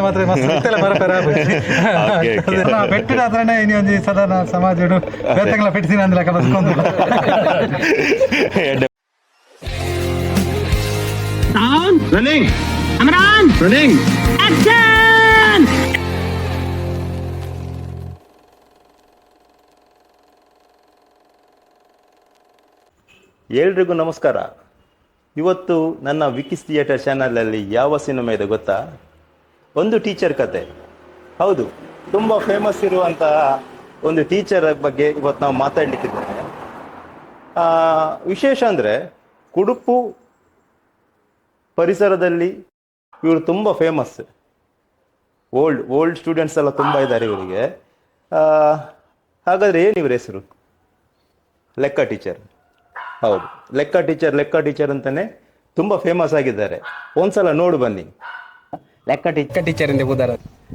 ಮಾತ್ರ ಮಸ್ತ್ ಸಾಧಾರಣ ಸಮಾಜ ಅಂದ್ರೆ. ಎಲ್ರಿಗೂ ನಮಸ್ಕಾರ. ಇವತ್ತು ನನ್ನ ವಿಕಿಸ್ ಥಿಯೇಟರ್ ಚಾನಲಲ್ಲಿ ಯಾವ ಸಿನಿಮಾ ಇದೆ ಗೊತ್ತಾ? ಒಂದು ಟೀಚರ್ ಕತೆ. ಹೌದು, ತುಂಬ ಫೇಮಸ್ ಇರುವಂತಹ ಒಂದು ಟೀಚರ್ ಬಗ್ಗೆ ಇವತ್ತು ನಾವು ಮಾತಾಡ್ಲಿಕ್ಕಿದ್ದೇವೆ. ವಿಶೇಷ ಅಂದರೆ ಕುಡುಪು ಪರಿಸರದಲ್ಲಿ ಇವರು ತುಂಬ ಫೇಮಸ್ ಓಲ್ಡ್ ಓಲ್ಡ್ ಸ್ಟೂಡೆಂಟ್ಸ್ ಎಲ್ಲ ತುಂಬ ಇದ್ದಾರೆ ಇವರಿಗೆ. ಹಾಗಾದ್ರೆ ಏನು ಇವ್ರ ಹೆಸರು? ಲೆಕ್ಕ ಟೀಚರ್ ಹೌದು, ಲೆಕ್ಕ ಟೀಚರ್ ಲೆಕ್ಕ ಟೀಚರ್ ಅಂತಾನೆ ತುಂಬಾ ಫೇಮಸ್ ಆಗಿದ್ದಾರೆ. ಒಂದ್ಸಲ ನೋಡು ಬನ್ನಿ. ಲೆಕ್ಕ ಟೀಚರ್ ಟೀಚರ್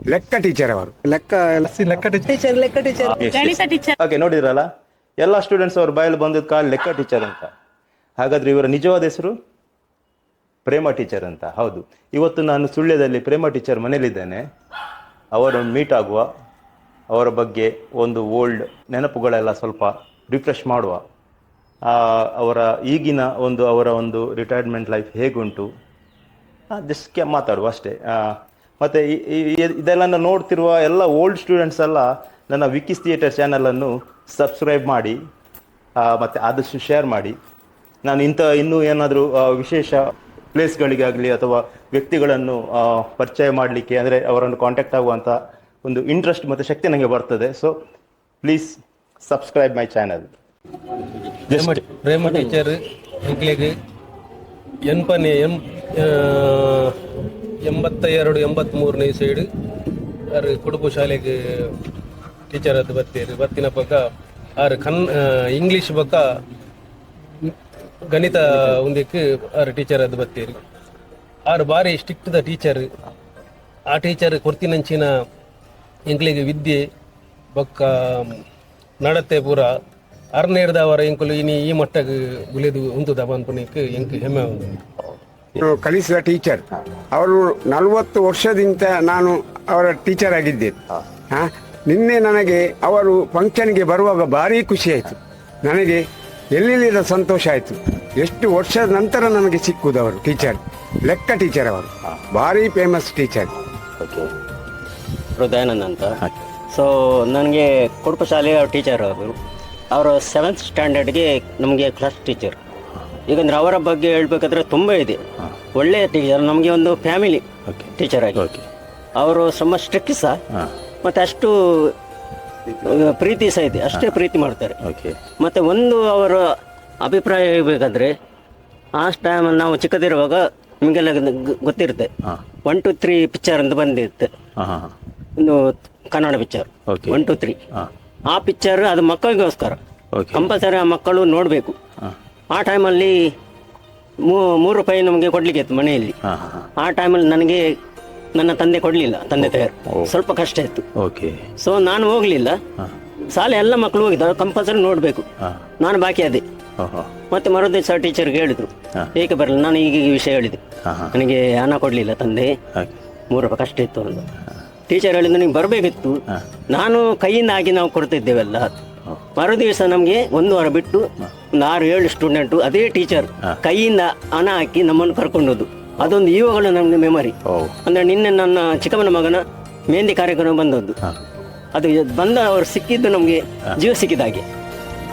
ಲೆಕ್ಕ ಟೀಚರ್ ಅವರು. ಲೆಕ್ಕ ಲೆಕ್ಕ ಟೀಚರ್. ಲೆಕ್ಕ ಟೀಚರ್. ಗಣಿತ ಟೀಚರ್? ಓಕೆ ನೋಡಿದ್ರಲ್ಲ? ಎಲ್ಲ ಸ್ಟೂಡೆಂಟ್ಸ್ ಅವ್ರ ಬಾಯಲ್ಲಿ ಬಂದದ್ದು ಕಾಲ್ ಲೆಕ್ಕ ಟೀಚರ್ ಅಂತ. ಹಾಗಾದ್ರೆ ಇವರ ನಿಜವಾದ ಹೆಸರು? ಪ್ರೇಮ ಟೀಚರ್ ಅಂತ. ಹೌದು. ಇವತ್ತು ನಾನು ಸುಳ್ಯದಲ್ಲಿ ಪ್ರೇಮ ಟೀಚರ್ ಮನೇಲಿದ್ದೇನೆ. ಅವರನ್ನು ಮೀಟ್ ಆಗುವ ಅವರ ಬಗ್ಗೆ ಒಂದು ಓಲ್ಡ್ ನೆನಪುಗಳೆಲ್ಲ ಸ್ವಲ್ಪ ರಿಫ್ರೆಶ್ ಮಾಡುವ. ಆ, ಅವರ ಈಗಿನ ಒಂದು ಅವರ ಒಂದು ರಿಟೈರ್ಮೆಂಟ್ ಲೈಫ್ ಹೇಗುಂಟು? ಜಸ್ಟ್ ಮಾತಾಡುವ ಅಷ್ಟೇ. ಆ, ಮತ್ತೆ ಈ- ಈ- ಇದೆಲ್ಲ ನೋಡ್ತಿರುವ ಎಲ್ಲ ಓಲ್ಡ್ ಸ್ಟೂಡೆಂಟ್ಸ್ ಎಲ್ಲ ನನ್ನ ವಿಕಿಸ್ ಥಿಯೇಟರ್ ಚಾನಲನ್ನು ಸಬ್ಸ್ಕ್ರೈಬ್ ಮಾಡಿ ಆ, ಮತ್ತೆ ಆದಷ್ಟು ಶೇರ್ ಮಾಡಿ. ನಾನು ಇಂಥ ಇನ್ನೂ ಏನಾದರೂ ವಿಶೇಷ ಪ್ಲೇಸ್ಗಳಿಗಾಗಲಿ ಅಥವಾ ವ್ಯಕ್ತಿಗಳನ್ನು ಪರಿಚಯ ಮಾಡಲಿಕ್ಕೆ ಅಂದರೆ ಅವರನ್ನು ಕಾಂಟ್ಯಾಕ್ಟ್ ಆಗುವಂಥ ಒಂದು ಇಂಟ್ರೆಸ್ಟ್ ಮತ್ತು ಶಕ್ತಿ ನನಗೆ ಬರ್ತದೆ. So please subscribe my channel Prema Prema teacher ಎಂಕ್ಲೆಗ್ ಎನ್ಪನೆ ಎಂ ಎಂಬತ್ತ ಎರಡು ಎಂಬತ್ತ್ಮೂರನೇ ಸೈಡ್ ಆರು ಕುಡುಪು ಶಾಲೆಗೆ ಟೀಚರ್ ಅದು ಬರ್ತೀರಿ ಬತ್ತಿನ ಪಕ್ಕ ಆರು ಕನ್ ಇಂಗ್ಲೀಷ್ ಪಕ್ಕ ಗಣಿತ ಒಂದಕ್ಕೆ ಆರು ಟೀಚರ್ ಅದು ಬರ್ತೀರಿ ಆರು ಬಾರಿ ಸ್ಟ್ರಿಕ್ಟ್ ದ ಟೀಚರ್ ಆ ಟೀಚರ್ ಕೊರ್ತಿನಂಚಿನ ಎಂಕ್ಲಿಗೆ ವಿದ್ಯೆ ಬೊಕ್ಕ ನಡತೆ ಪೂರ ಅರ್ನೇರ್ದವರ ಎಂಕುಲು ಇನಿ ಈ ಮಟ್ಟಕ್ಕೆ ಗುಲೆದು ಉಂತು ಅನ್ಪನಿಕ್ ಎಂಕ್ ಹೆಮ್ಮೆ ಅವರು ಕಲಿಸಿದ ಟೀಚರ್. ಅವರು ನಲವತ್ತು ವರ್ಷದಿಂದ ನಾನು ಅವರ ಟೀಚರ್ ಆಗಿದ್ದೆ ಹಾ? ನಿನ್ನೆ ನನಗೆ ಅವರು ಫಂಕ್ಷನ್ಗೆ ಬರುವಾಗ ಭಾರಿ ಖುಷಿ ಆಯಿತು. ನನಗೆ ಎಲ್ಲಿಲ್ಲದ ಸಂತೋಷ ಆಯಿತು. ಎಷ್ಟು ವರ್ಷದ ನಂತರ ನನಗೆ ಸಿಕ್ಕುದು ಅವರು ಟೀಚರ್. ಲೆಕ್ಕ ಟೀಚರ್ ಅವರು. ಭಾರಿ ಫೇಮಸ್ ಟೀಚರ್. ಹೃದಯಾನಂದ್ ಅಂತ. ಸೊ ನನಗೆ ಕುಡುಪ ಶಾಲೆಯ ಟೀಚರ್ ಅವರು. ಅವರು ಸೆವೆಂತ್ ಸ್ಟ್ಯಾಂಡರ್ಡ್ಗೆ ನಮಗೆ ಕ್ಲಾಸ್ ಟೀಚರ್ ಈಗಂದ್ರೆ ಅವರ ಬಗ್ಗೆ ಹೇಳಬೇಕಾದ್ರೆ ತುಂಬ ಇದೆ. ಒಳ್ಳೆಯ ಟೀಚರ್ ನಮಗೆ ಒಂದು ಫ್ಯಾಮಿಲಿ ಟೀಚರ್ ಆಗಿ. ಅವರು ಸ್ವಲ್ಪ ಸ್ಟ್ರಿಕ್ ಸಹ ಮತ್ತು ಅಷ್ಟು ಪ್ರೀತಿ ಸಹ ಇದೆ. ಅಷ್ಟೇ ಪ್ರೀತಿ ಮಾಡ್ತಾರೆ. ಮತ್ತು ಒಂದು ಅವರ ಅಭಿಪ್ರಾಯ ಹೇಳಬೇಕಾದ್ರೆ ಆ ಟೈಮ್ ನಾವು ಚಿಕ್ಕದಿರುವಾಗ ನಿಮಗೆಲ್ಲ ಗೊತ್ತಿರುತ್ತೆ. ಒನ್ ಟು ತ್ರೀ ಪಿಕ್ಚರ್ ಅಂತ ಬಂದಿರುತ್ತೆ. ಒಂದು Kannada picture one two three ಆ ಪಿಕ್ಚರ್ ಅದು ಮಕ್ಕಳಿಗೋಸ್ಕರ. ಕಂಪಲ್ಸರಿ ಆ ಮಕ್ಕಳು ನೋಡಬೇಕು. ಆ ಟೈಮಲ್ಲಿ ಮೂರು ರೂಪಾಯಿ ನಮಗೆ ಕೊಡ್ಲಿಕ್ಕೆ ಇತ್ತು ಮನೆಯಲ್ಲಿ. ಆ ಟೈಮಲ್ಲಿ ನನಗೆ ನನ್ನ ತಂದೆ ಕೊಡಲಿಲ್ಲ ತಂದೆ ತಯಾರು. ಸ್ವಲ್ಪ ಕಷ್ಟ ಇತ್ತು. ಓಕೆ ಸೊ ನಾನು ಹೋಗಲಿಲ್ಲ. ಶಾಲೆ ಎಲ್ಲ ಮಕ್ಕಳು ಹೋಗಿದ್ದಾರೆ ಕಂಪಲ್ಸರಿ ನೋಡಬೇಕು. ನಾನು ಬಾಕಿ ಅದೇ. ಮತ್ತೆ ಮರುದಿವಸ ಟೀಚರ್ಗೆ ಹೇಳಿದ್ರು. ಏಕೆ ಬರಲಿಲ್ಲ? ನಾನು ಈಗ ಈ ವಿಷಯ ಹೇಳಿದೆ. ನನಗೆ ಹಣ ಕೊಡಲಿಲ್ಲ ತಂದೆ. ಮೂರು ರೂಪಾಯಿ ಕಷ್ಟ ಇತ್ತು ಅಂತ ಟೀಚರ್ ಹೇಳಿದ್ರು ನೀವು ಬರಬೇಕಿತ್ತು. ನಾನು ಕೈಯಿಂದ ಹಾಕಿ ನಾವು ಕೊಡ್ತಿದ್ದೇವೆಲ್ಲ. ಮರು ದಿವಸ ನಮಗೆ ಒಂದು ವಾರ ಬಿಟ್ಟು ಒಂದು ಆರು ಏಳು ಸ್ಟೂಡೆಂಟು ಅದೇ ಟೀಚರ್ ಕೈಯಿಂದ ಹಣ ಹಾಕಿ ನಮ್ಮನ್ನು ಕರ್ಕೊಂಡೋದು ಅದೊಂದು ಇವಾಗಲೂ ನಮಗೆ ಮೆಮೊರಿ ಅಂದ್ರೆ ನಿನ್ನೆ ನನ್ನ ಚಿಕ್ಕಮ್ಮನ ಮಗನ ಮೆಹಂದಿ ಕಾರ್ಯಕ್ರಮ ಬಂದದ್ದು. ಅದು ಬಂದ ಅವರು ಸಿಕ್ಕಿದ್ದು ನಮಗೆ ಜೀವ ಸಿಕ್ಕಿದ ಹಾಗೆ.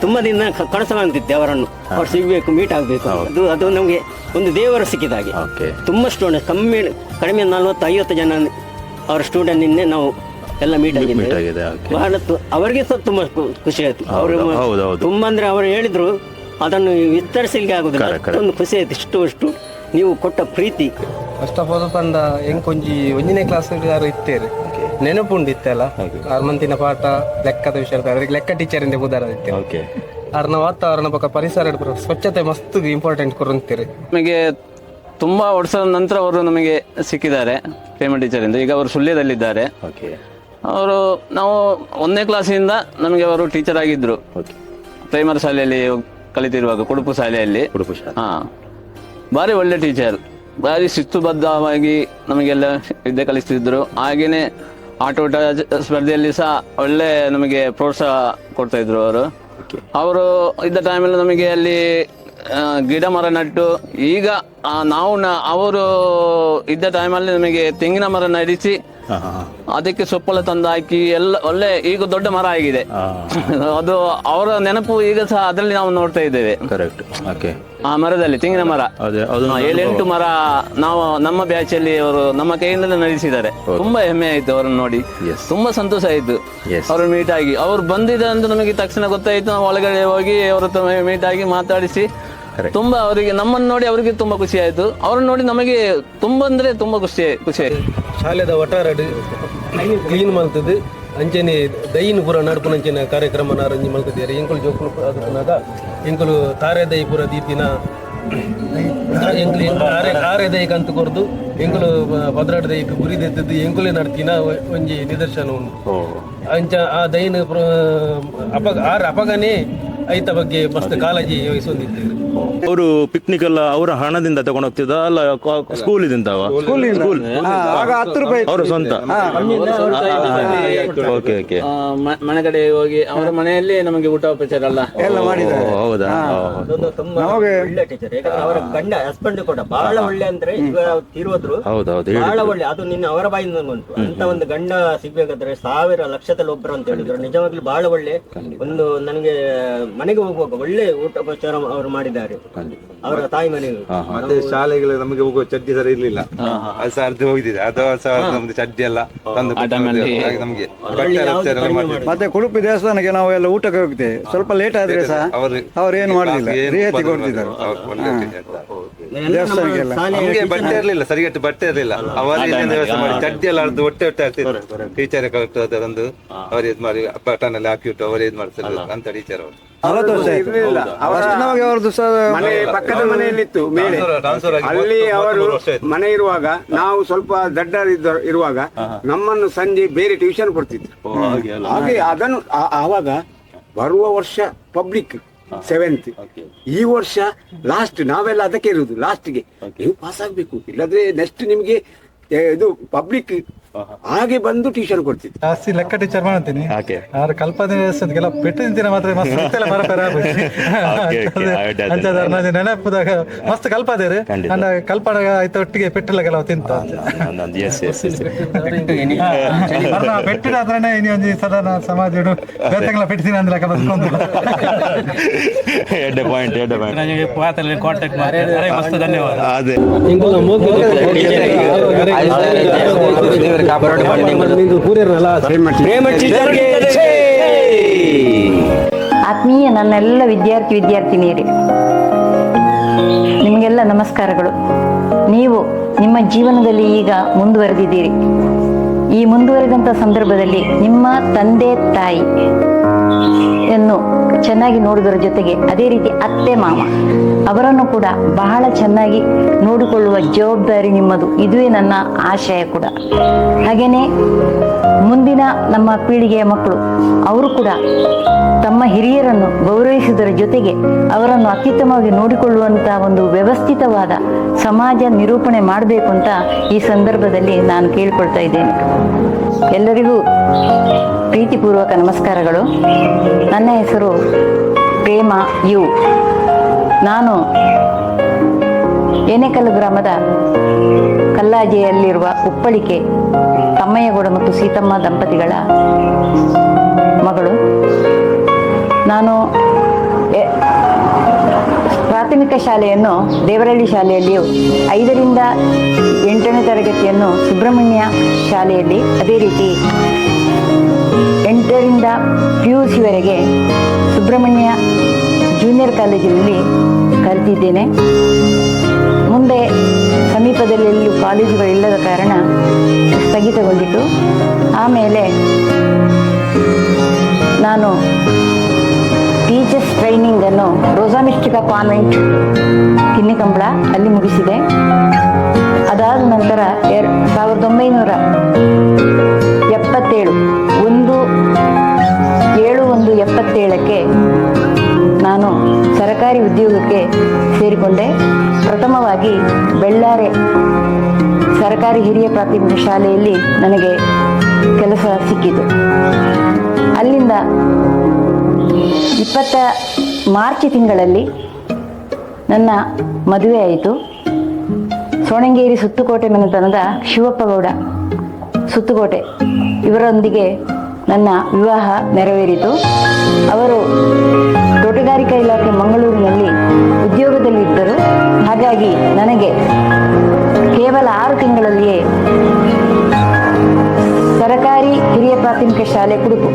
ತುಂಬಾ ದಿನ ಕನಸು ಕಾಣ್ತಿದ್ದೆ ಅವರನ್ನು. ಅವ್ರು ಸಿಗ್ಬೇಕು ಮೀಟ್ ಆಗಬೇಕು. ಅದು ಅದು ನಮಗೆ ಒಂದು ದೇವರು ಸಿಕ್ಕಿದ ಹಾಗೆ. ತುಂಬಾ ಸ್ಟೂಡೆಂಟ್ ಕಮ್ಮಿ ಕಡಿಮೆ ನಲ್ವತ್ತು ಐವತ್ತು ಜನ ಅವರ ಸ್ಟೂಡೆಂಟ್ ನಿನ್ನೆ ನಾವು ಎಲ್ಲ ಮೀಟ್ ಆಗಿದ್ದೇವೆ. ಬಹಳ ತು- ಅವರಿಗೆ ಸಹ ತುಂಬಾ ಖು- ಖುಷಿ ಆಯ್ತು. ಅವರು ತುಂಬಾ ಅಂದ್ರೆ ಅವರು ಹೇಳಿದ್ರು ಅದನ್ನು ವಿತರಿಸಲಿಕ್ಕೆ ಆಗುದಿಲ್ಲ. ಅಷ್ಟೊಂದು ಖುಷಿ ಆಯ್ತು. ಇಷ್ಟು ಅಷ್ಟು ನೀವು ಕೊಟ್ಟ ಪ್ರೀತಿ. ಫಸ್ಟ್ ಆಫ್ ಆಲ್ ಪಂಡ ಎಂಕೊಂಜಿ ಒಂದನೇ ಕ್ಲಾಸ್ ಯಾರು ಇತ್ತೇರಿ? ನೆನಪುಂಡು ಇತ್ತಲ್ಲ ಆರು ಮಂತಿನ ಪಾಠ ಲೆಕ್ಕದ ವಿಷಯ ಅದಕ್ಕೆ ಲೆಕ್ಕ ಟೀಚರ್ ಇಂದ ಉದಾರ ಇತ್ತೆ. ಓಕೆ ಆರ್ನ ವಾತಾವರಣ ಪಕ್ಕ ಪರಿಸರ ಸ್ವಚ್ಛತೆ ಮಸ್ತ್ ಇಂಪಾರ್ಟೆಂಟ್ ಕೊರಂತೀರಿ ನಮಗೆ ತುಂಬ ವರ್ಷದ ನಂತರ ಅವರು ನಮಗೆ ಸಿಕ್ಕಿದ್ದಾರೆ ಟೀಚರ್ ಟೀಚರಿಂದ ಈಗ ಅವರು ಸುಳ್ಯದಲ್ಲಿದ್ದಾರೆ ಓಕೆ ಅವರು ನಾವು ಒಂದನೇ ಕ್ಲಾಸಿಂದ ನಮಗೆ ಅವರು ಟೀಚರ್ ಆಗಿದ್ದರು ಓಕೆ ಪ್ರೈಮರಿ ಶಾಲೆಯಲ್ಲಿ ಕಲಿತಿರುವಾಗ ಕುಡುಪು ಶಾಲೆಯಲ್ಲಿ. ಉಡುಪು ಶಾಲೆ. ಹಾಂ. ಭಾರಿ ಒಳ್ಳೆ ಟೀಚರ್ ಭಾರಿ ಶಿಸ್ತುಬದ್ಧವಾಗಿ ನಮಗೆಲ್ಲ ವಿದ್ಯೆ ಕಲಿಸ್ತಿದ್ರು. ಹಾಗೇನೆ ಆಟೋಟ ಸ್ಪರ್ಧೆಯಲ್ಲಿ ಸಹ ಒಳ್ಳೆ ನಮಗೆ ಪ್ರೋತ್ಸಾಹ ಕೊಡ್ತಾ ಇದ್ರು ಅವರು. ಅವರು ಇದ್ದ ಟೈಮಲ್ಲಿ ನಮಗೆ ಅಲ್ಲಿ ಆ, ಗಿಡ ಮರ ನಟ್ಟು ಈಗ ನಾವು ಅವರು ಇದ್ದ ಟೈಮಲ್ಲಿ ನಮಗೆ ತೆಂಗಿನ ಮರ ನಡೆಸಿ ಅದಕ್ಕೆ ಸೊಪ್ಪಳ ತಂದು ಹಾಕಿ ಎಲ್ಲ ಒಳ್ಳೆ ಈಗ ದೊಡ್ಡ ಮರ ಆಗಿದೆ. ಅದು ಅವರ ನೆನಪು ಈಗ ಸಹ ಅದರಲ್ಲಿ ನಾವು ನೋಡ್ತಾ ಇದ್ದೇವೆ. ಕರೆಕ್ಟ್ ಓಕೆ ಆ ಮರದಲ್ಲಿ ತೆಂಗಿನ ಮರ. ಏಳೆಂಟು ಮರ ನಾವು ನಮ್ಮ ಬ್ಯಾಚ್ ಅಲ್ಲಿ ಅವರು ನಮ್ಮ ಕೈಯಿಂದಲೇ ನಡೆಸಿದ್ದಾರೆ. ತುಂಬಾ ಹೆಮ್ಮೆ ಆಯ್ತು ಅವರನ್ನು ನೋಡಿ. ತುಂಬಾ ಸಂತೋಷ ಆಯ್ತು. ಅವರು ಮೀಟ್ ಆಗಿ. ಅವ್ರು ಬಂದಿದೆ ಅಂತ ನಮಗೆ ತಕ್ಷಣ ಗೊತ್ತಾಯ್ತು. ನಾವು ಒಳಗಡೆ ಹೋಗಿ ಅವರ ಮೀಟ್ ಆಗಿ ಮಾತಾಡಿಸಿ. ತುಂಬಾ ಅವರಿಗೆ ನಮ್ಮನ್ನು ನೋಡಿ ಅವರಿಗೆ ತುಂಬಾ ಖುಷಿ ಆಯ್ತು. ಅವ್ರನ್ನ ನೋಡಿ ನಮಗೆ ತುಂಬಾ ಅಂದ್ರೆ ತುಂಬಾ ಖುಷಿ ಖುಷಿ ಆಯ್ತು. ಶಾಲೆದ ವಟಾರ ಕ್ಲೀನ್ ಮಾಡ್ತದೆ ಅಂಚನೆ ದೈನ್ ಪುರ ನಡ್ಪುನ ಅಂಚಿನ ಕಾರ್ಯಕ್ರಮ ಅರೇಂಜ್ ಮಾಡ್ತಿದ್ದಾರೆ ಎಂಕುಲು ಜೋಕುಲು ಅದಕ್ಕನಾಗ ಎಂಕುಲು ತಾರೆ ದೈ ಪೂರ ದೀಪಿನ ಎಂಕುಲು ಆರೆ ಆರೆ ದೈಕ್ ಅಂತ ಕೊರ್ದು ಎಂಕುಲು ಭದ್ರಾಟ ದೈಕ್ ಗುರಿ ದೆತ್ತದ್ದು ಎಂಕುಲೆ ನಡ್ತಿನ ಒಂಜಿ ನಿದರ್ಶನ ಉಂಟು. ಅಂಚ ಆ ದೈನ್ ಅಪ ಅಪಗ ಆರ್ ಅಪಗನೇ ಐತ ಬಗ್ಗೆ ಮಸ್ತ್ ಕಾಳಜಿ ವಹಿಸೊಂದಿದ್ದೇವೆ ಅವರು ಪಿಕ್ನಿಕ್ ಎಲ್ಲ ಅವರ ಹಣದಿಂದ ತಗೊಂಡು ಹೋಗ್ತಿದ್ದ? ಅಲ್ಲ ಸ್ಕೂಲಿದಿಂದ ಆಗ ಹತ್ತು ರೂಪಾಯಿ ಅವರು ಸ್ವಂತ? ಓಕೆ ಓಕೆ ಆ, ಮನೆ ಕಡೆ ಹೋಗಿ ಅವರ ಮನೆಯಲ್ಲಿ ನಮಗೆ ಊಟ ಉಪಚಾರ ಎಲ್ಲ. ಎಲ್ಲ ಮಾಡಿದ್ದಾರೆ. ಹೌದಾ? ಅದೊಂದು ತುಂಬಾ ನಮಗೆ- ಒಳ್ಳೆ ಟೀಚರ್ ಯಾಕಂದ್ರೆ ಅವರ ಗಂಡ ಹಸ್ಬೆಂಡ್ ಕೂಡ ಬಹಳ ಒಳ್ಳೆ ಅಂದ್ರೆ ಈಗ ತೀರೋದ್ರು. ಹೌದೌದು ಹೇಳಿ ಬಹಳ ಒಳ್ಳೆ. ಅದು ನಿನ್ನ ಅವರ ಬಾಯಿಂದ ಬಂತು. ಅಂತ ಒಂದು ಗಂಡ ಸಿಗ್ಬೇಕಾದ್ರೆ ಸಾವಿರ ಲಕ್ಷದಲ್ಲಿ ಒಬ್ಬರು ಅಂತ ಹೇಳಿದ್ರು. ನಿಜವಾಗ್ಲೂ ಬಹಳ ಒಳ್ಳೆ. ಒಂದು ನನಗೆ ಮನೆಗೆ ಹೋಗುವಾಗ ಒಳ್ಳೆ ಊಟೋಪಚಾರ ಅವರು ಮಾಡಿದ್ದಾರೆ. ಅವರ ತಾಯಿ ಮನೆಗೆ. ಮತ್ತೆ ಶಾಲೆಗಳು ನಮಗೆ ಹೋಗುವ ಚಡ್ಡಿ ಸರ ಇರ್ಲಿಲ್ಲ. ಅದು ಸಹ ಅರ್ಧ ಹೋಗಿದ್ದಿದೆ. ಅದು ಸಹ ನಮ್ದು ಚಡ್ಡಿ ಎಲ್ಲ ತಂದು ಹಾಗೆ ನಮ್ಗೆ ಬಟ್ಟೆ ರಕ್ಷಣೆ ಎಲ್ಲ ಮಾಡ್ತಿದ್ರು. ಮತ್ತೆ ಕುಡುಪಿ ದೇವಸ್ಥಾನಕ್ಕೆ ನಾವು ಎಲ್ಲ ಊಟಕ್ಕೆ ಹೋಗ್ತೇವೆ. ಸ್ವಲ್ಪ ಲೇಟ್ ಆದ್ರೆ ಸಹ ಅವರು ಏನು ಮಾಡುದಿಲ್ಲ ಏನು ರಿಯಾಯಿತಿ ಕೊಡ್ತಿದ್ದಾರೆ. ಒಳ್ಳೆ. ದೇವಸ್ಥಾನಕ್ಕೆಲ್ಲ. ನಮ್ಗೆ ಬಟ್ಟೆ ಇರ್ಲಿಲ್ಲ ಸರಿಗಟ್ಟು ಬಟ್ಟೆ ಇರ್ಲಿಲ್ಲ. ಅವರೇ ವ್ಯವಸ್ಥೆ ಮಾಡಿ ಚಡ್ಡಿ ಎಲ್ಲ ಅರ್ದು ಹೊಟ್ಟೆ ಹೊಟ್ಟೆ ಆಗ್ತಿದ್ರು ಟೀಚರ್ ಅದೊಂದು ಅವ್ರು ಇದ್ ಮಾಡಿ ಬಟನ್ ಅಲ್ಲಿ ಹಾಕಿಬಿಟ್ಟು ಅವರೇ ಇದ್ ಮಾಡ್ತಾರೆ ಅಂತ ಟೀಚರ್ ಅವರು. ವರ್ಷ ನಮಗೆ ಅವ್ರದ್ದು ಮನೆ ಪಕ್ಕದ ಮನೆಯಲ್ಲಿತ್ತು ಮೇಲೆ. ಅಲ್ಲಿ ಅವರು. ಮನೆ ಇರುವಾಗ ನಾವು ಸ್ವಲ್ಪ ದಡ್ಡ ಇರುವಾಗ ನಮ್ಮನ್ನು ಸಂಜೆ ಬೇರೆ ಟ್ಯೂಷನ್ ಕೊಡ್ತಿದ್ರು. ಹಾಗೆ ಅದನ್ನು ಆವಾಗ ಬರುವ ವರ್ಷ ಪಬ್ಲಿಕ್ ಸೆವೆಂತ್ ಈ ವರ್ಷ ಲಾಸ್ಟ್ ನಾವೆಲ್ಲ ಅದಕ್ಕೆ ಇರುವುದು ಲಾಸ್ಟ್ಗೆ ನೀವು ಪಾಸ್ ಆಗ್ಬೇಕು. ಇಲ್ಲಾದ್ರೆ ನೆಕ್ಸ್ಟ್ ನಿಮ್ಗೆ ಇದು ಪಬ್ಲಿಕ್ ಹಾಗೆ ಬಂದು ಟ್ಯೂಷನ್ ಕೊಡ್ತಿದ್ದೆ. ಜಾಸ್ತಿ ಲೆಕ್ಕ ಟೀಚರ್ ಮಾಡ್ತೀನಿ. ಓಕೆ ಆದ್ರೆ ಕಲ್ಪನೆ ಪೆಟ್ಟು ನಿಂತಿನ ಮಾತ್ರ ಮಸ್ತ್. ಅಂಚದ ನೆನಪದಾಗ ಮಸ್ತ್ ಕಲ್ಪದೆ ರೀ. ಅಂಡ ಆಯ್ತ ಆಯ್ತು ಒಟ್ಟಿಗೆ ಪೆಟ್ಟಿಲ್ಲ ಕೆಲವು ತಿಂತ. ಎಸ್ ಎಸ್ ಎಸ್ ಪೆಟ್ಟಿನ ಆದ್ರೆ ಇನಿ ಒಂದು ಸಾಧಾರಣ ಸಮಾಜ ಬೇತಂಗಳ ಪೆಟ್ಟಿನ ಅಂದ್ರೆ ಲೆಕ್ಕ ಬಸ್ಕೊಂಡು ಎಡ್ಡೆ ಪಾಯಿಂಟ್ ಎಡ್ಡೆ ಪಾಯಿಂಟ್ ಕಾಂಟ್ಯಾಕ್ಟ್ ಮಾಡಿ. ಮಸ್ತ್ ಧನ್ಯವಾದ. ಅದೇ. ಆತ್ಮೀಯ ನನ್ನೆಲ್ಲ ವಿದ್ಯಾರ್ಥಿ ವಿದ್ಯಾರ್ಥಿನಿಯರಿ ನಿಮಗೆಲ್ಲ ನಮಸ್ಕಾರಗಳು ನೀವು ನಿಮ್ಮ ಜೀವನದಲ್ಲಿ ಈಗ ಮುಂದುವರೆದಿದ್ದೀರಿ ಈ ಮುಂದುವರೆದಂಥ ಸಂದರ್ಭದಲ್ಲಿ ನಿಮ್ಮ ತಂದೆ ತಾಯಿ ಯನ್ನು ಚೆನ್ನಾಗಿ ನೋಡುವುದರ ಜೊತೆಗೆ ಅದೇ ರೀತಿ ಅತ್ತೆ ಮಾವ ಅವರನ್ನು ಕೂಡ ಬಹಳ ಚೆನ್ನಾಗಿ ನೋಡಿಕೊಳ್ಳುವ ಜವಾಬ್ದಾರಿ ನಿಮ್ಮದು. ಇದುವೇ ನನ್ನ ಆಶಯ ಕೂಡ. ಹಾಗೆಯೇ ಮುಂದಿನ ನಮ್ಮ ಪೀಳಿಗೆಯ ಮಕ್ಕಳು, ಅವರು ಕೂಡ ತಮ್ಮ ಹಿರಿಯರನ್ನು ಗೌರವಿಸುವುದರ ಜೊತೆಗೆ ಅವರನ್ನು ಅತ್ಯುತ್ತಮವಾಗಿ ನೋಡಿಕೊಳ್ಳುವಂತಹ ಒಂದು ವ್ಯವಸ್ಥಿತವಾದ ಸಮಾಜ ನಿರೂಪಣೆ ಮಾಡಬೇಕು ಅಂತ ಈ ಸಂದರ್ಭದಲ್ಲಿ ನಾನು ಕೇಳ್ಕೊಳ್ತಾ ಇದ್ದೇನೆ. ಎಲ್ಲರಿಗೂ ಪ್ರೀತಿಪೂರ್ವಕ ನಮಸ್ಕಾರಗಳು. ನನ್ನ ಹೆಸರು ಪ್ರೇಮ ಯು. ನಾನು ಏನೆಕಲ್ಲು ಗ್ರಾಮದ ಕಲ್ಲಾಜೆಯಲ್ಲಿರುವ ಉಪ್ಪಳಿಕೆ, ತಮ್ಮಯ್ಯಗೌಡ ಮತ್ತು ಸೀತಮ್ಮ ದಂಪತಿಗಳ ಮಗಳು. ನಾನು ಪ್ರಾಥಮಿಕ ಶಾಲೆಯನ್ನು ದೇವರಹಳ್ಳಿ ಶಾಲೆಯಲ್ಲಿಯೂ ಐದರಿಂದ ಎಂಟನೇ ತರಗತಿಯನ್ನು ಸುಬ್ರಹ್ಮಣ್ಯ ಶಾಲೆಯಲ್ಲಿ ಅದೇ ರೀತಿ ಎಂಟರಿಂದ ಪಿ ಯು ಸಿವರೆಗೆ ಸುಬ್ರಹ್ಮಣ್ಯ ಜೂನಿಯರ್ ಕಾಲೇಜಿನಲ್ಲಿ ಕಲಿತಿದ್ದೇನೆ. ಮುಂದೆ ಸಮೀಪದಲ್ಲಿ ಎಲ್ಲೂ ಕಾಲೇಜುಗಳಿಲ್ಲದ ಕಾರಣ ಸ್ಥಗಿತಗೊಂಡಿತು. ಆಮೇಲೆ ನಾನು ಟೀಚರ್ಸ್ ಟ್ರೈನಿಂಗನ್ನು ರೋಸಾಮಿಸ್ಟಿಕಾ ಕಾನ್ವೆಂಟ್ ಕಿನ್ನಿಕಂಬಳ ಅಲ್ಲಿ ಮುಗಿಸಿದೆ. ಅದಾದ ನಂತರ ಎರ್ ಸಾವಿರದ ಒಂಬೈನೂರ ಎಪ್ಪತ್ತೇಳು ಒಂದು ಏಳು ಒಂದು ಎಪ್ಪತ್ತೇಳಕ್ಕೆ ನಾನು ಸರಕಾರಿ ಉದ್ಯೋಗಕ್ಕೆ ಸೇರಿಕೊಂಡೆ. ಪ್ರಥಮವಾಗಿ ಬೆಳ್ಳಾರೆ ಸರ್ಕಾರಿ ಹಿರಿಯ ಪ್ರಾಥಮಿಕ ಶಾಲೆಯಲ್ಲಿ ನನಗೆ ಕೆಲಸ ಸಿಕ್ಕಿತು. ಅಲ್ಲಿಂದ ಇಪ್ಪತ್ತ ಮಾರ್ಚ್ ತಿಂಗಳಲ್ಲಿ ನನ್ನ ಮದುವೆ ಆಯಿತು. ಸೋಣಂಗೇರಿ ಸುತ್ತುಕೋಟೆ ಮನೆತನದ ಶಿವಪ್ಪ ಗೌಡ ಸುತ್ತುಕೋಟೆ. ಇವರೊಂದಿಗೆ ನನ್ನ ವಿವಾಹ ನೆರವೇರಿತು. ಅವರು ತೋಟಗಾರಿಕಾ ಇಲಾಖೆ ಮಂಗಳೂರಿನಲ್ಲಿ ಉದ್ಯೋಗದಲ್ಲಿದ್ದರು. ಹಾಗಾಗಿ ನನಗೆ ಕೇವಲ ಆರು ತಿಂಗಳಲ್ಲಿಯೇ ಸರಕಾರಿ ಹಿರಿಯ ಪ್ರಾಥಮಿಕ ಶಾಲೆ ಕುಡುಪು.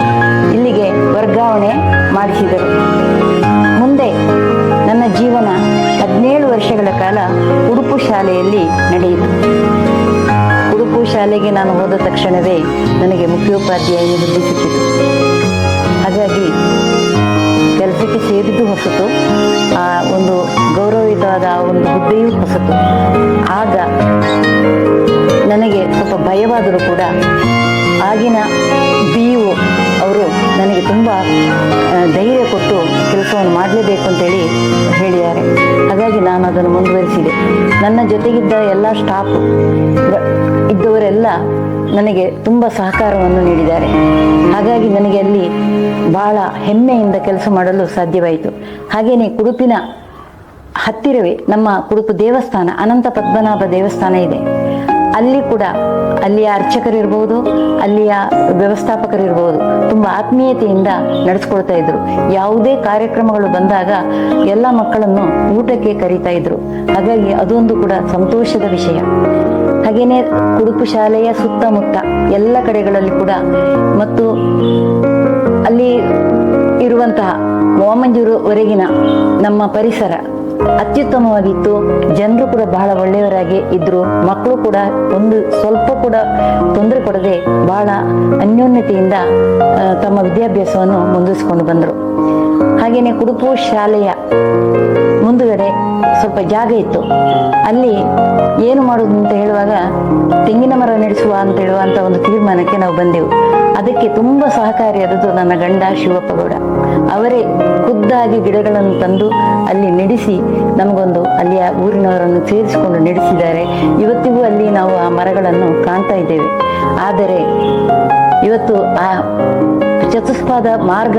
ಇಲ್ಲಿಗೆ ವರ್ಗಾವಣೆ ಮಾಡಿಸಿದರು. ಮುಂದೆ ನನ್ನ ಜೀವನ ಹದಿನೇಳು ವರ್ಷಗಳ ಕಾಲ ಉಡುಪು ಶಾಲೆಯಲ್ಲಿ ನಡೆಯಿತು. ಉಡುಪು ಶಾಲೆಗೆ ನಾನು ಹೋದ ತಕ್ಷಣವೇ ನನಗೆ ಮುಖ್ಯೋಪಾಧ್ಯಾಯ ಹುದ್ದೆ ಹಾಗಾಗಿ ಕೆಲಸಕ್ಕೆ ಸೇರಿದ್ದು ಹೊಸತು, ಆ ಒಂದು ಗೌರವಯುತವಾದ ಒಂದು ಹುದ್ದೆಯೂ ಹೊಸತು. ಆಗ ನನಗೆ ಸ್ವಲ್ಪ ಭಯವಾದರೂ ಕೂಡ ಆಗಿನ ಬಿ ಅವರು ನನಗೆ ತುಂಬ ಧೈರ್ಯ ಕೊಟ್ಟು ಕೆಲಸವನ್ನು ಮಾಡಲೇಬೇಕು ಅಂತೇಳಿ ಹೇಳಿದ್ದಾರೆ. ಹಾಗಾಗಿ ನಾನು ಅದನ್ನು ಮುಂದುವರಿಸಿದೆ. ನನ್ನ ಜೊತೆಗಿದ್ದ ಎಲ್ಲ ಸ್ಟಾಫ್ ಇದ್ದವರೆಲ್ಲ ನನಗೆ ತುಂಬ ಸಹಕಾರವನ್ನು ನೀಡಿದ್ದಾರೆ. ಹಾಗಾಗಿ ನನಗೆ ಅಲ್ಲಿ ಬಹಳ ಹೆಮ್ಮೆಯಿಂದ ಕೆಲಸ ಮಾಡಲು ಸಾಧ್ಯವಾಯಿತು. ಹಾಗೆಯೇ ಕುಡುಪಿನ ಹತ್ತಿರವೇ ನಮ್ಮ ಕುಡುಪು ದೇವಸ್ಥಾನ, ಅನಂತ ಪದ್ಮನಾಭ ದೇವಸ್ಥಾನ ಇದೆ. ಅಲ್ಲಿ ಕೂಡ ಅಲ್ಲಿಯ ಅರ್ಚಕರಿರ್ಬೋದು ಅಲ್ಲಿಯ ವ್ಯವಸ್ಥಾಪಕರಿರ್ಬೋದು ತುಂಬ ಆತ್ಮೀಯತೆಯಿಂದ ನಡೆಸ್ಕೊಳ್ತಾ ಇದ್ರು. ಯಾವುದೇ ಕಾರ್ಯಕ್ರಮಗಳು ಬಂದಾಗ ಎಲ್ಲ ಮಕ್ಕಳನ್ನು ಊಟಕ್ಕೆ ಕರೀತಾ ಇದ್ರು. ಹಾಗಾಗಿ ಅದೊಂದು ಕೂಡ ಸಂತೋಷದ ವಿಷಯ. ಹಾಗೇನೆ ಕುಡುಪು ಶಾಲೆಯ ಸುತ್ತಮುತ್ತ ಎಲ್ಲ ಕಡೆಗಳಲ್ಲಿ ಕೂಡ ಮತ್ತು ಅಲ್ಲಿ ಇರುವಂತಹ ಮೊಹಮಂಜೂರುವರೆಗಿನ ನಮ್ಮ ಪರಿಸರ ಅತ್ಯುತ್ತಮವಾಗಿತ್ತು. ಜನರು ಕೂಡ ಬಹಳ ಒಳ್ಳೆಯವರಾಗಿ ಇದ್ರು. ಮಕ್ಕಳು ಕೂಡ ಒಂದು ಸ್ವಲ್ಪ ಕೂಡ ತೊಂದರೆ ಕೊಡದೆ ಬಹಳ ಅನ್ಯೋನ್ಯತೆಯಿಂದ ತಮ್ಮ ವಿದ್ಯಾಭ್ಯಾಸವನ್ನು ಮುಂದುವರಿಸಿಕೊಂಡು ಬಂದರು. ಹಾಗೆಯೇ ಕುಡುಪು ಶಾಲೆಯ ಮುಂದುಗಡೆ ಸ್ವಲ್ಪ ಜಾಗ ಇತ್ತು. ಅಲ್ಲಿ ಏನು ಮಾಡೋದು ಅಂತ ಹೇಳುವಾಗ, ತೆಂಗಿನ ಮರ ನಡೆಸುವ ಅಂತ ಹೇಳುವಂತ ಒಂದು ತೀರ್ಮಾನಕ್ಕೆ ನಾವು ಬಂದೆವು. ಅದಕ್ಕೆ ತುಂಬ ಸಹಕಾರಿಯಾದದ್ದು ನನ್ನ ಗಂಡ ಶಿವಪ್ಪ ಅವರೇ ಖುದ್ದಾಗಿ ಗಿಡಗಳನ್ನು ತಂದು ಅಲ್ಲಿ ನಡೆಸಿ ನಮಗೊಂದು ಅಲ್ಲಿಯ ಊರಿನವರನ್ನು ಸೇರಿಸಿಕೊಂಡು ನಡೆಸಿದ್ದಾರೆ. ಇವತ್ತಿಗೂ ಅಲ್ಲಿ ನಾವು ಆ ಮರಗಳನ್ನು ಕಾಣ್ತಾ ಇದ್ದೇವೆ. ಆದರೆ ಇವತ್ತು ಆ ಚತುಷ್ಪಾದ ಮಾರ್ಗ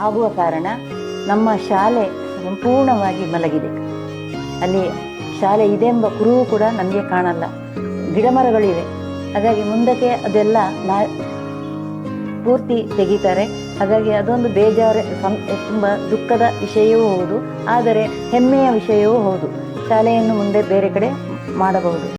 ಆಗುವ ಕಾರಣ ನಮ್ಮ ಶಾಲೆ ಸಂಪೂರ್ಣವಾಗಿ ಮಲಗಿದೆ. ಅಲ್ಲಿ ಶಾಲೆ ಇದೆ ಎಂಬ ಕುರುವು ಕೂಡ ನಮಗೆ ಕಾಣಲ್ಲ. ಗಿಡಮರಗಳಿವೆ. ಹಾಗಾಗಿ ಮುಂದಕ್ಕೆ ಅದೆಲ್ಲ ನಾ, ಪೂರ್ತಿ ತೆಗಿತಾರೆ. ಹಾಗಾಗಿ ಅದೊಂದು ಬೇಜಾರು ತುಂಬ ದುಃಖದ ವಿಷಯವೂ ಹೌದು. ಆದರೆ ಹೆಮ್ಮೆಯ ವಿಷಯವೂ ಹೌದು. ಶಾಲೆಯನ್ನು ಮುಂದೆ ಬೇರೆ ಕಡೆ ಮಾಡಬಹುದು.